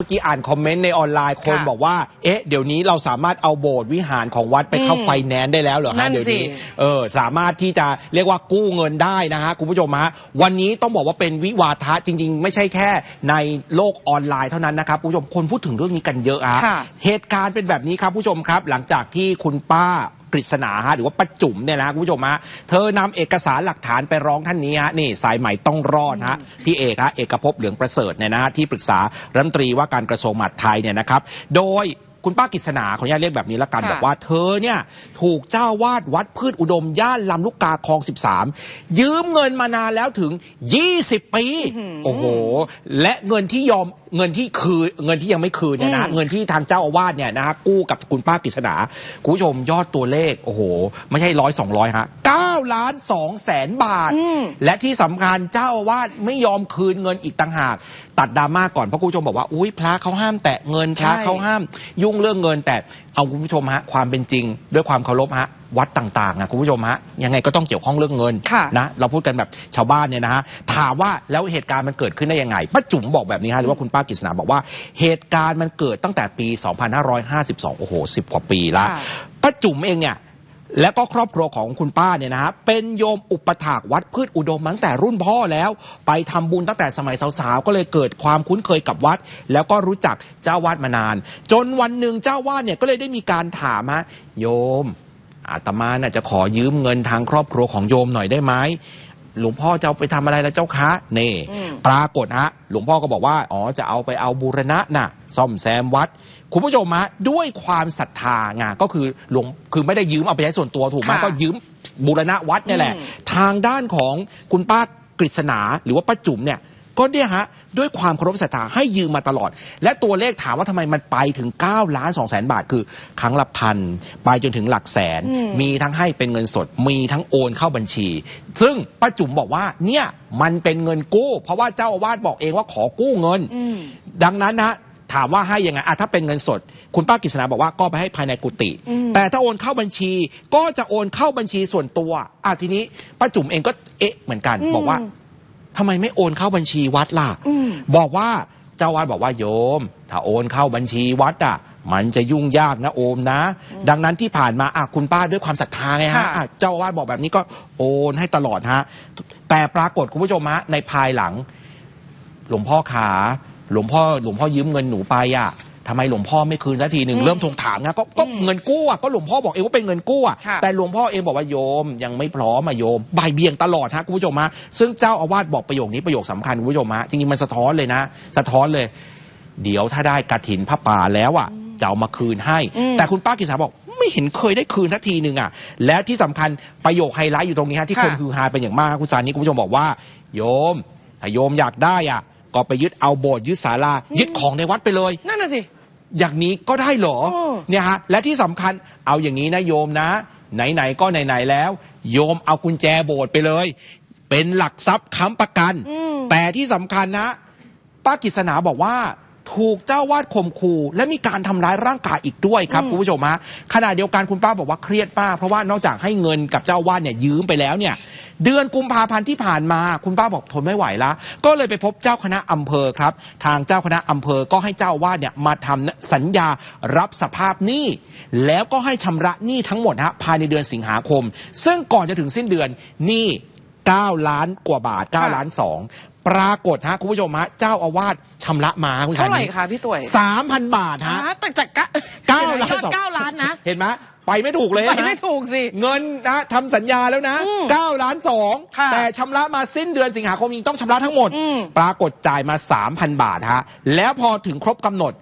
เมื่อกี้อ่านคอมเมนต์ในออนไลน์คนค่ะบอกว่า เอ๊ะ เดี๋ยวนี้เราสามารถเอาโบสถ์วิหารของวัดไปเข้าอืมไฟแนนซ์ได้แล้วเหรอนั่ฮะนเดี๋ยวนี้สิเออ สามารถที่จะเรียกว่ากู้เงินได้นะฮะคุณผู้ชมฮะ วันนี้ต้องบอกว่าเป็นวิวาทะจริง ๆ ไม่ใช่แค่ในโลกออนไลน์เท่านั้นนะครับคุณผู้ชมคนพูดถึงเรื่องนี้กันเยอะอะค่ะเหตุการณ์เป็นแบบนี้ครับคุณผู้ชมครับ หลังจากที่คุณป้า กฤษณาฮะหรือว่าป้าจุ๋มเนี่ยนะคุณผู้ชมฮะเธอนำเอกสารหลักฐานไปร้องท่านนี้ฮะนี่สายใหม่ต้องรอดฮะพี่เอกฮะเอกภพเหลืองประเสริฐเนี่ยนะฮะที่ปรึกษารัฐมนตรีว่าการกระทรวงมหาดไทยเนี่ยนะครับ โดยคุณป้ากฤษณาขออนุญาตเรียกแบบนี้ละกันค่ะบอกว่าเธอเนี่ยถูกเจ้าวาดวัดพืชอุดม ย่านลำลูกกาคลอง 13 ยืมเงินมานานแล้วถึง 20 ปี โอ้โห และเงินที่ยอมเงินที่คืนเงินที่ยังไม่คืนเนี่ยนะอืมเงินที่ทางเจ้าอาวาสเนี่ยนะฮะกู้กับคุณป้ากฤษณาคุณผู้ชมยอดตัวเลขโอ้โห ไม่ใช่ร้อยสองร้อยฮะ9ล้าน2แสนบาทอืมและที่สำคัญเจ้าอาวาสไม่ยอมคืนเงินอีกต่างหาก ตัดดราม่าก่อนเพราะคุณผู้ชมบอกว่าอุ้ยพระเขาห้ามแตะเงินพระใช่เขาห้าม ยุ่งเรื่องเงินแต่เอาคุณผู้ชมฮะความเป็นจริง ด้วยความเคารพฮะ วัดต่างๆอะคุณผู้ชมฮะยังไงก็ต้องเกี่ยวข้องเรื่องเงินค่ะนะเราพูดกันแบบชาวบ้านเนี่ยนะฮะถามว่าแล้วเหตุการณ์มันเกิดขึ้นได้ยังไงป้าจุ๋มบอกแบบนี้ฮะหรือว่าคุณป้ากฤษณาบอกว่า เหตุการณ์มันเกิดตั้งแต่ปี 2552 โอ้โห 10 กว่าปีละค่ะป้าจุ๋มเองเนี่ยและก็ครอบครัวของคุณป้าเนี่ยนะฮะเป็นโยมอุปถากวัดพืชอุดมมาตั้งแต่รุ่นพ่อแล้ว ไปทำบุญตั้งแต่สมัยสาวๆ ก็เลยเกิดความคุ้นเคยกับวัด แล้วก็รู้จักเจ้าวาดมานาน จนวันหนึ่งเจ้าวาดเนี่ยก็เลยได้มีการถามฮะโยม อาตมาน่ะจะขอยืมเงินทางครอบครัวของโยมหน่อยได้ไหมหลวงพ่อจะเอาไปทำอะไรละเจ้าคะนี่อืมปรากฏฮะหลวงพ่อก็บอกว่าอ๋อจะเอาไปเอาบูรณะน่ะ ซ่อมแซมวัด คุณผู้ชมฮะด้วยความศรัทธาไงก็คือหลวงคือไม่ได้ยืมเอาไปใช้ส่วนตัวถูกไหมค่ะก็ยืมบูรณะวัดเนี่ยแหละอืมทางด้านของคุณป้ากฤษณาหรือว่าป้าจุ๋มเนี่ย ก็เนี่ยฮะด้วยความเคารพศรัทธาให้ยืมมาตลอด และตัวเลขถามว่าทำไมมันไปถึง9ล้าน2แสนบาท คือครั้งละพันไปจนถึงหลักแสนอืมมีทั้งให้เป็นเงินสด มีทั้งโอนเข้าบัญชี ซึ่งป้าจุ๋มบอกว่าเนี่ยมันเป็นเงินกู้ เพราะว่าเจ้าอาวาสบอกเองว่าขอกู้เงินอืมดังนั้นนะถามว่าให้ยังไงอะถ้าเป็นเงินสด คุณป้ากฤษณาบอกว่าก็ไปให้ภายในกุฏิอืมแต่ถ้าโอนเข้าบัญชี ก็จะโอนเข้าบัญชีส่วนตัวอะทีนี้ป้าจุ๋มเองก็เอ๊ะเหมือนกัน บอกว่า ทำไมไม่โอนเข้าบัญชีวัดล่ะอืมบอกว่าเจ้าวัดบอกว่าโยม ถ้าโอนเข้าบัญชีวัดอะ มันจะยุ่งยากนะโอมนะ ดังนั้นที่ผ่านมาอะคุณป้าด้วยความศรัทธาไงฮะค่ะ อะเจ้าอาวาดบอกแบบนี้ก็โอนให้ตลอดฮะ แต่ปรากฏคุณผู้ชมฮะในภายหลัง หลวงพ่อขา หลวงพ่อหลวงพ่อยืมเงินหนูไปอะ ทำไมหลวงพ่อไม่คืนสักทีหนึ่งอืมเริ่มทวงถามนะก็ก็เงินกู้อะก็หลวงพ่อบอกเองว่าเป็นเงินกู้อะค่ะแต่หลวงพ่อเองบอกว่าโยมยังไม่พร้อมอะโยมบ่ายเบี่ยงตลอดฮะคุณผู้ชมฮะซึ่งเจ้าอาวาสบอกประโยคนี้ประโยคสำคัญคุณผู้ชมฮะจริงๆมันสะท้อนเลยนะ สะท้อนเลย เดี๋ยวถ้าได้กระถินพระป่าแล้วอะจะเอามาคืนให้ อืม แต่คุณป้ากิษณาบอกไม่เห็นเคยได้คืนสักทีหนึ่งอะและที่สำคัญประโยคไฮไลท์อยู่ตรงนี้ฮะที่ค่ะคนฮือฮาเป็นอย่างมากคุณสานีคุณผู้ชมบอกว่า โยมถ้าโยมอยากได้อะก็ไปยึดเอาโบสถ์ยึดศาลายึดของในวัดไปเลย นั่นน่ะสิ อย่างนี้ก็ได้เหรอเออเนี่ยฮะและที่สำคัญเอาอย่างนี้นะโยมนะ ไหนๆก็ไหนๆแล้ว โยมเอากุญแจโบสถ์ไปเลย เป็นหลักทรัพย์ค้ำประกันอืมแต่ที่สำคัญนะ ป้ากิษณาบอกว่า ถูกเจ้าวาดข่มขู่และมีการทำร้ายร่างกายอีกด้วยครับคุณผู้ชมฮะขณะเดียวกันคุณป้าบอกว่าเครียดมากเพราะว่านอกจากให้เงินกับเจ้าวาดเนี่ยยืมไปแล้วเนี่ย เดือนกุมภาพันธ์ที่ผ่านมาคุณป้าบอกทนไม่ไหวละก็เลยไปพบเจ้าคณะอำเภอครับ ทางเจ้าคณะอำเภอก็ให้เจ้าอาวาดเนี่ยมาทำสัญญารับสภาพหนี้แล้วก็ให้ชำระหนี้ทั้งหมดฮะภายในเดือนสิงหาคม ซึ่งก่อนจะถึงสิ้นเดือนหนี้9 ล้านกว่าบาท 9 ล้าน 2 ปรากฏฮะคุณผู้ชมฮะเจ้าอาวาสชำระมาคุณเท่าไหร่ชนีคะพี่ตุ๋ยสามพันบาทฮะอ่าแต่จากกะเก้าล้านยอดสองเก้าล้านนะ เห็นไหมไปไม่ถูกเลยไปนะไม่ถูกสิเงินนะทำสัญญาแล้วนะอืม9ล้านค่ะ2แต่ชำระมาสิ้นเดือนสิงหาคมยังต้องชำระทั้งหมด อืม ปรากฏจ่ายมา 3,000 บาทฮะ แล้วพอถึงครบกำหนด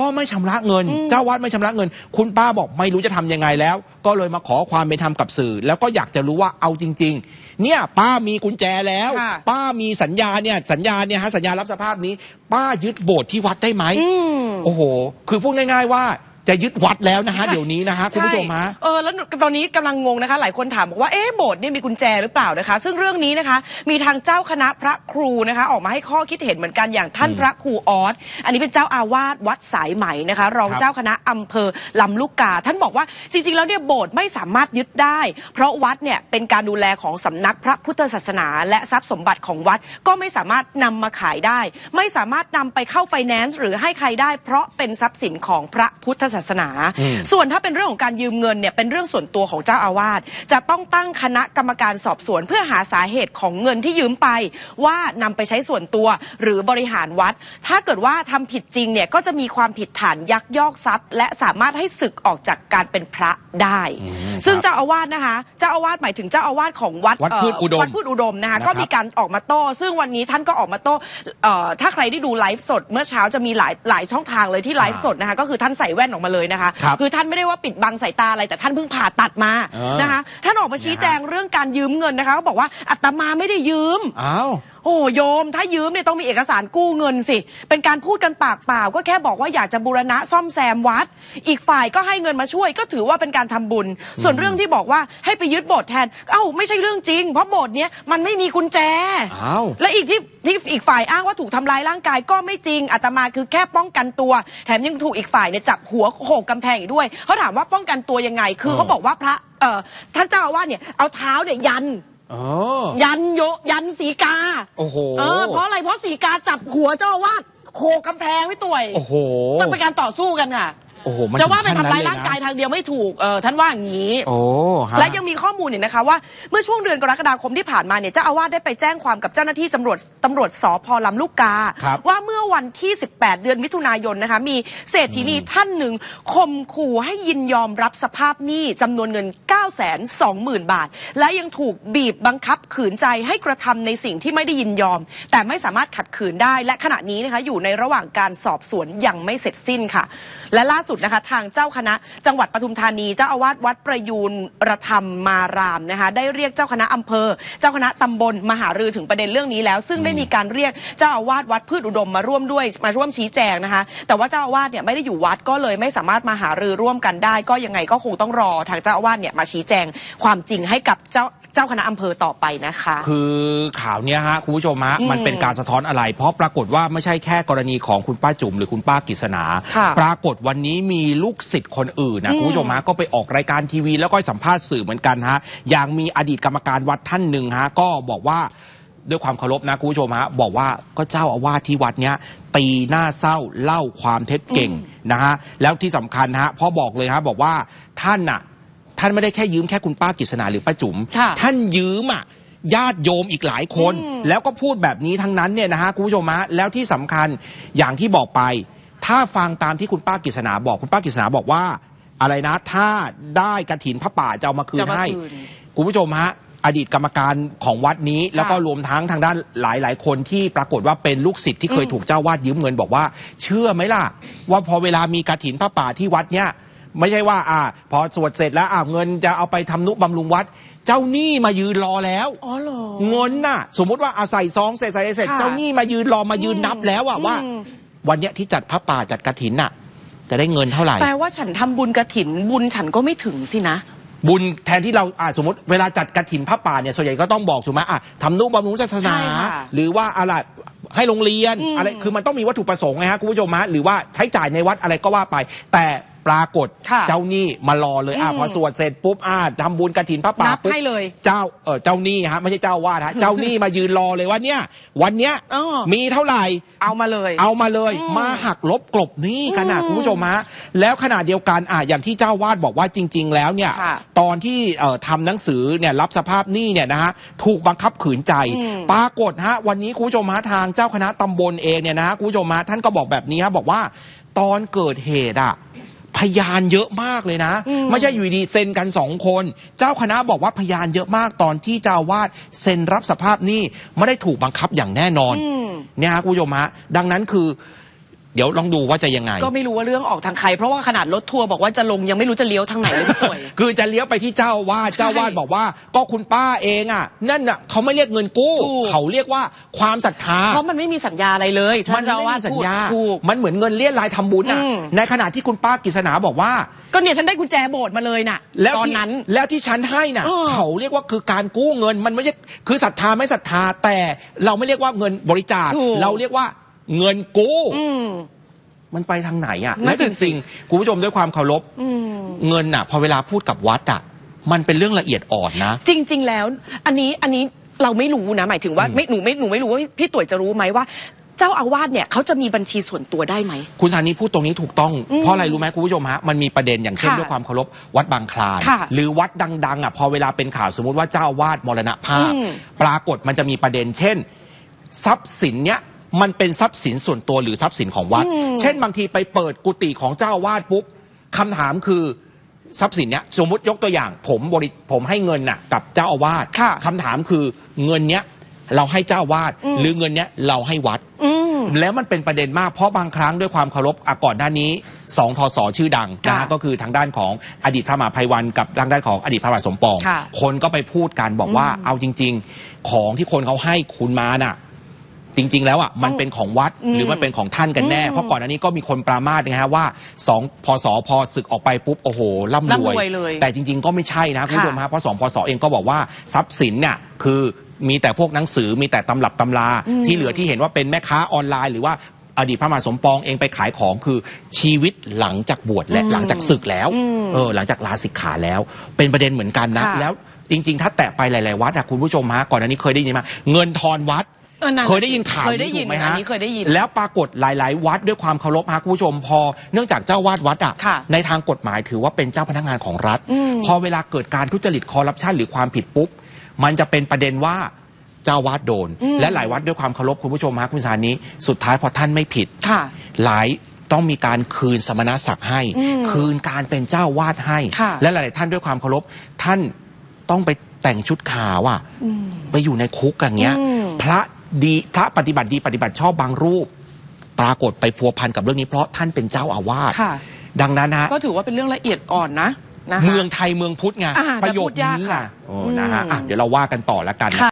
ก็ไม่ชำระเงิน เจ้าวัดไม่ชำระเงิน คุณป้าบอกไม่รู้จะทำยังไงแล้ว ก็เลยมาขอความเป็นธรรมกับสื่อ แล้วก็อยากจะรู้ว่าเอาจริงๆ เนี่ยป้ามีกุญแจแล้ว ค่ะป้ามีสัญญาเนี่ยสัญญาเนี่ยฮะสัญญารับสภาพนี้ ป้ายึดโบสถ์ที่วัดได้ไหม อืม โอ้โห คือพูดง่ายๆว่า จะยึดวัดแล้วนะฮะเดี๋ยวนี้นะฮะคุณผู้ชมฮะใเออแล้วตอนนี้กำลังงงนะคะ หลายคนถามบอกว่าเอ๊ะโบสถ์เนี่ยมีกุญแจหรือเปล่านะคะ ซึ่งเรื่องนี้นะคะ มีทางเจ้าคณะพระครูนะคะ ออกมาให้ข้อคิดเห็นเหมือนกันอย่างท่านพระครูออสอันนี้เป็นเจ้าอาวาสวัดสายไหมนะคะ รองครับ เจ้าคณะอำเภอลำลูกกา ท่านบอกว่าจริงๆแล้วเนี่ยโบสถ์ไม่สามารถยึดได้ เพราะวัดเนี่ยเป็นการดูแลของสำนักพระพุทธศาสนา และทรัพย์สมบัติของวัดก็ไม่สามารถนำมาขายได้ ไม่สามารถนำไปเข้าไฟแนนซ์หรือให้ใครได้ เพราะเป็นทรัพย์สินของพระพุทธศาสนาอืมส่วนถ้าเป็นเรื่องของการยืมเงินเนี่ยเป็นเรื่องส่วนตัวของเจ้าอาวาสจะต้องตั้งคณะกรรมการสอบสวน เพื่อหาสาเหตุของเงินที่ยืมไป ว่านำไปใช้ส่วนตัวหรือบริหารวัด ถ้าเกิดว่าทำผิดจริงเนี่ยก็จะมีความผิดฐานยักยอกทรัพย์ และสามารถให้ศึกออกจากการเป็นพระได้อืมซึ่งครับเจ้าอาวาสนะคะเจ้าอาวาสหมายถึงเจ้าอาวาสของวัดวัดเอ่อพืชอุดมวัดพืชอุดมนะคะนะครับก็มีการออกมาโต้ ซึ่งวันนี้ท่านก็ออกมาโต้เอ่อถ้าใครได้ดูไลฟ์สด เมื่อเช้าจะมีหลายหลายช่องทางเลยที่ไลฟ์สดนะคะก็คือท่านใส่แว่นออกมาเลยนะคะครับอท่านไม่ได้ว่าปิดบังสายตาอะไรแต่ท่านเพิ่งผ่าตัดมาเออ นะคะ ท่านออกมาชี้แจงเรื่องการยืมเงินนะคะเขาบอกว่าอาตมาไม่ได้ยืม อ้าว โอ้โยม ถ้ายืมเนี่ยต้องมีเอกสารกู้เงินสิ เป็นการพูดกันปากเปล่า ก็แค่บอกว่าอยากจะบูรณะซ่อมแซมวัด อีกฝ่ายก็ให้เงินมาช่วย ก็ถือว่าเป็นการทำบุญ ส่วนเรื่องที่บอกว่าให้ไปยึดโบสถ์แทน เอ้าไม่ใช่เรื่องจริง เพราะโบสถ์เนี้ยมันไม่มีกุญแจ อ้าว และอีกที่ ที่อีกฝ่ายอ้างว่าถูกทำร้ายร่างกายก็ไม่จริงอาตมาคือแค่ป้องกันตัว แถมยังถูกอีกฝ่ายเนี่ยจับหัวโขกกำแพงอีกด้วยเขาถามว่าป้องกันตัวยังไง คือเออเขาบอกว่าพระเอ่อท่านเจ้าอาวาสเนี่ยเอาเท้าเนี่ยยันอ๋อยันโยยันสีกาโอ้โหเออเพราะอะไรเพราะสีกาจับหัวเจ้าอาวาสโขกกำแพงไว้ต่วยโอ้โหต้องเป็นการต่อสู้กันค่ะ โอ้โหมันจะว่าไปถึงขั้นทำร้ายนั้นเลยนะร่างกายทางเดียวไม่ถูกเออท่านว่าอย่างนี้ โอ้ฮะและยังมีข้อมูลอีกนะคะว่าเมื่อช่วงเดือนกรกฎาคมที่ผ่านมาเนี่ยเจ้าอาวาสได้ไปแจ้งความกับเจ้าหน้าที่ตำรวจตำรวจสพลำลูกกา ครับว่าเมื่อวันที่ 18 เดือนมิถุนายนนะคะ มีเศรษฐีนีท่านหนึ่งข่มขู่ให้ยินยอมรับสภาพหนี้จำนวนเงิน 9 2 0 0 0 0 บาท และยังถูกบีบบังคับขืนใจให้กระทำในสิ่งที่ไม่ได้ยินยอม แต่ไม่สามารถขัดขืนได้และขณะนี้นะคะอยู่ในระหว่างการสอบสวนยังไม่เสร็จสิ้นค่ะ และล่าสุดนะคะ ทางเจ้าคณะ จังหวัดปทุมธานี เจ้าอาวาสวัดประยูนระธรรมมารามนะคะ ได้เรียกเจ้าคณะอำเภอ เจ้าคณะตำบลมหารือถึงประเด็นเรื่องนี้แล้ว ซึ่งได้มีการเรียกเจ้าอาวาสวัดพืชอุดมมาร่วมด้วยมาร่วมชี้แจงนะคะ แต่ว่าเจ้าอาวาสเนี่ยไม่ได้อยู่วัดก็เลยไม่สามารถมาหารือร่วมกันได้ ก็ยังไงก็คงต้องรอทางเจ้าอาวาสเนี่ยมาชี้แจงความจริงให้กับเจ้าเจ้าคณะอำเภอต่อไปนะคะ คือข่าวเนี้ยฮะคุณผู้ชมฮะอืมมันเป็นการสะท้อนอะไร เพราะปรากฏว่าไม่ใช่แค่กรณีของคุณป้าจุ๋มหรือคุณป้ากิษณาค่ะปรากฏวันนี้มีลูกศิษย์คนอื่นนะอืมคุณผู้ชมฮะก็ไปออกรายการทีวี แล้วก็สัมภาษณ์สื่อเหมือนกันฮะอย่างมีอดีตกรรมการวัดท่านหนึ่งฮะก็บอกว่าด้วยความเคารพนะคุณผู้ชมฮะบอกว่าก็เจ้าอาวาสที่วัดเนี้ยตีหน้าเศร้าเล่าความเท็จเก่งนะฮะแล้วที่สำคัญฮะพ่อบอกเลยฮะบอกว่าท่านน่ะท่านไม่ได้แค่ยืมแค่คุณป้ากิษณาหรือป้าจุ๋มค่ะท่านยืมอะญาติโยมอีกหลายคนอืมแล้วก็พูดแบบนี้ทั้งนั้นเนี่ยนะฮะคุณผู้ชมฮะแล้วที่สำคัญอย่างที่บอกไป ถ้าฟังตามที่คุณป้ากิษณาบอกคุณป้ากิษณาบอกว่า อะไรนะ ถ้าได้กระถินพระป่าจะเอามาคืนจะมาให้ คืน คุณผู้ชมฮะ อดีตกรรมการของวัดนี้ แล้วก็รวมทั้งทางด้านหลาย ๆ คนที่ปรากฏว่าเป็นลูกศิษย์ที่เคยอืมถูกเจ้าวาดยืมเงินบอกว่า เชื่อไหมล่ะ ว่าพอเวลามีกระถินพระป่าที่วัดเนี่ย ไม่ใช่ว่า อ่า พอสวดเสร็จแล้วอ่าเงินจะเอาไปทำนุบำรุงวัด เจ้าหนี้มายืนรอแล้ว อ๋อเหรอ เงินน่ะ สมมุติว่าอาศัยซองเสร็จใส่เสร็จค่ะเจ้าหนี้มายืนรอมายืนนับแล้วอะว่า อืม วันเนี้ยที่จัดพระป่าจัดกระถินน่ะ จะได้เงินเท่าไหร่ แปลว่าฉันทำบุญกระถิน บุญฉันก็ไม่ถึงสินะ บุญแทนที่เราอ่าสมมติเวลาจัดกระถินพระป่าเนี่ยส่วนใหญ่ก็ต้องบอกถูกไหมอะทำนุบำรุงศาสนา ใช่ค่ะหรือว่าอะไรให้โรงเรียนอืมอะไรคือมันต้องมีวัตถุประสงค์ไงฮะคุณผู้ชมฮะหรือว่าใช้จ่ายในวัดอะไรก็ว่าไป แต่ ปรากฏค่ะเจ้าหนี้มารอเลยอะอืมพอสวดเสร็จปุ๊บอะทำบุญกระถินพระป่านับปุ๊บให้เลยเจ้าเออเจ้าหนี้ฮะไม่ใช่เจ้าวาดฮะ เจ้าหนี้มายืนรอเลยว่าเนี่ย วันเนี้ยอ้อ มีเท่าไหร่ เอามาเลย เอามาเลยอืมมาหักลบกลบหนี้กันนะอืมคุณผู้ชมฮะแล้วขณะเดียวกันอะอย่างที่เจ้าวาดบอกว่าจริง ๆ แล้วเนี่ย ค่ะตอนที่เอ่อทำหนังสือเนี่ยรับสภาพหนี้เนี่ยนะฮะถูกบังคับขืนใจ อืม ปรากฏฮะวันนี้คุณผู้ชมฮะทางเจ้าคณะตำบลเองเนี่ยนะฮะคุณผู้ชมฮะท่านก็บอกแบบนี้ฮะบอกว่า ตอนเกิดเหตุอะ พยานเยอะมากเลยนะอืมไม่ใช่อยู่ดีๆเซ็นกันสองคน เจ้าคณะบอกว่าพยานเยอะมากตอนที่เจ้าอาวาดเซ็นรับสภาพหนี้ไม่ได้ถูกบังคับอย่างแน่นอนอืมเนี่ยฮะคุณผู้ชมฮะดังนั้นคือ เดี๋ยวลองดูว่าจะยังไง ก็ไม่รู้ว่าเรื่องออกทางใคร เพราะว่าขนาดรถทัวร์บอกว่าจะลงยังไม่รู้จะเลี้ยวทางไหนเลยพี่ตุ๋ยคือจะเลี้ยวไปที่เจ้าอาวาดเจ้าอาวาดบอกว่า ก็คุณป้าเองอะ นั่นน่ะเขาไม่เรียกเงินกู้ ถูก เขาเรียกว่าความศรัทธา เพราะมันไม่มีสัญญาอะไรเลยมันท่าเจ้าไม่อาวามีสสัญพูดญา ถูก มันเหมือนเงินเลี้ยรายทำบุญอะ อืม ในขณะที่คุณป้ากฤษณาบอกว่า ก็เนี่ยฉันได้กุญแจโบสถ์มาเลยน่ะแล้วตอนที่นั้น แล้วที่ฉันให้น่ะ เออเขาเรียกว่าคือการกู้เงินมันไม่ใช่คือศรัทธาไม่ศรัทธาแต่เราไม่เรียกว่าเงินบริจาค ถูกเราเรียกว่า เงินกู้อืมมันไปทางไหนอะนั่และนจสิริงๆคุณผู้ชมด้วยความเคารพอืมเงินอะ พอเวลาพูดกับวัดอะ มันเป็นเรื่องละเอียดอ่อนนะ จริง ๆ แล้ว อันนี้อันนี้เราไม่รู้นะ หมายถึงว่าไม่หนูไม่หนูไม่รู้ว่าพี่ตุ๋ยจะรู้ไหมว่าเจ้าอาวาสเนี่ยเขาจะมีบัญชีส่วนตัวได้ไหม คุณสานีพูดตรงนี้ถูกต้องอืมเพราะอะไรรู้ไหมคุณผู้ชมฮะมันมีประเด็นอย่างเช่นค่ะด้วยความเคารพวัดบางคลานค่ะหรือวัดดังๆอะพอเวลาเป็นข่าวสมมติว่าเจ้าอาวาดมรณภาพอืมปรากฏมันจะมีประเด็นเช่น ทรัพย์สินเนี้ย มันเป็นทรัพย์สินส่วนตัวหรือทรัพย์สินของวัด เช่นบางทีไปเปิดกุฏิของเจ้าอาวาสปุ๊บคำถามคือทรัพย์สินเนี้ยสมมติยกตัวอย่าง ผมบริผมให้เงินน่ะกับเจ้าอาวาสค่ะคำถามคือเงินเนี้ยเราให้เจ้าอาวาสหรือเงินเนี้ยเราให้วัด อืม แล้วมันเป็นประเด็นมากเพราะบางครั้งด้วยความเคารพอะก่อนหน้านี้สองทศชื่อดังนะค่ะฮะก็คือทางด้านของอดีตพระมหาภัยวันกับทางด้านของอดีตพระมหาสมปองค่ะคนก็ไปพูดกันบอกว่าเอาจริง ๆ ของที่คนเขาให้คุณมาน่ะ จริง ๆ แล้วอะมันเป็นของวัดอืมหรือมันเป็นของท่านกันแน่อืมเพราะก่อนหน้านี้ก็มีคนปรามาสนะฮะว่าสองพศพอศึกออกไปปุ๊บโอ้โหร่ำรร่ำวยรวยเลย แต่จริง ๆ ก็ไม่ใช่นะคุณผู้ชมค่ะฮะเพราะสองพศเองก็บอกว่าทรัพย์สินเนี่ยคือมีแต่พวกหนังสือมีแต่ตำรับตำราอืมที่เหลือที่เห็นว่าเป็นแม่ค้าออนไลน์หรือว่าอดีตพระมหาสมปองเองไปขายของคือชีวิตหลังจากบวชและอืมหลังจากศึกแล้วอืมเออหลังจากลาสิกขาแล้ว เป็นประเด็นเหมือนกันนะ ค่ะ แล้วจริง ๆ ถ้าแตะไปหลาย ๆ วัดอะคุณผู้ชมฮะก่อนหน้านี้เคยได้ยินมา เงินทอนวัด ออนั่นเคยได้ยินข่าวเคยได้ยินถูกไหมอันฮะนี้เคยได้ยินแล้วปรากฏหลาย ๆ วัดด้วยความเคารพฮะคุณผู้ชมพอ เนื่องจากเจ้าวาดวัดอะค่ะในทางกฎหมายถือว่าเป็นเจ้าพนักงานของรัฐ อืม พอเวลาเกิดการทุจริตคอร์รัปชันหรือความผิดปุ๊บ มันจะเป็นประเด็นว่าเจ้าวาดโดน และหลายวัดด้วยความเคารพคุณผู้ชมฮะคุณสานี้สุดท้ายพอท่านไม่ผิด ค่ะ หลายต้องมีการคืนสมณศักดิ์ให้ อืมคืนการเป็นเจ้าวาดให้ ค่ะ และหลายๆท่านด้วยความเคารพท่านต้องไปแต่งชุดขาวอะอืมไปอยู่ในคุกอย่างเงี้ยอืมพระ ดีพระปฏิบัติดีปฏิบัติชอบบางรูป ปรากฏไปพัวพันกับเรื่องนี้เพราะท่านเป็นเจ้าอาวาสค่ะ ดังนั้นนะก็ถือว่าเป็นเรื่องละเอียดอ่อนนะนะคะ เมืองไทยเมืองพุทธไงอ่าประโยคแต่พูดยากนี้ค่ะอะโอ้นะฮะอืมอะเดี๋ยวเราว่ากันต่อแล้วกันนะ ค่ะ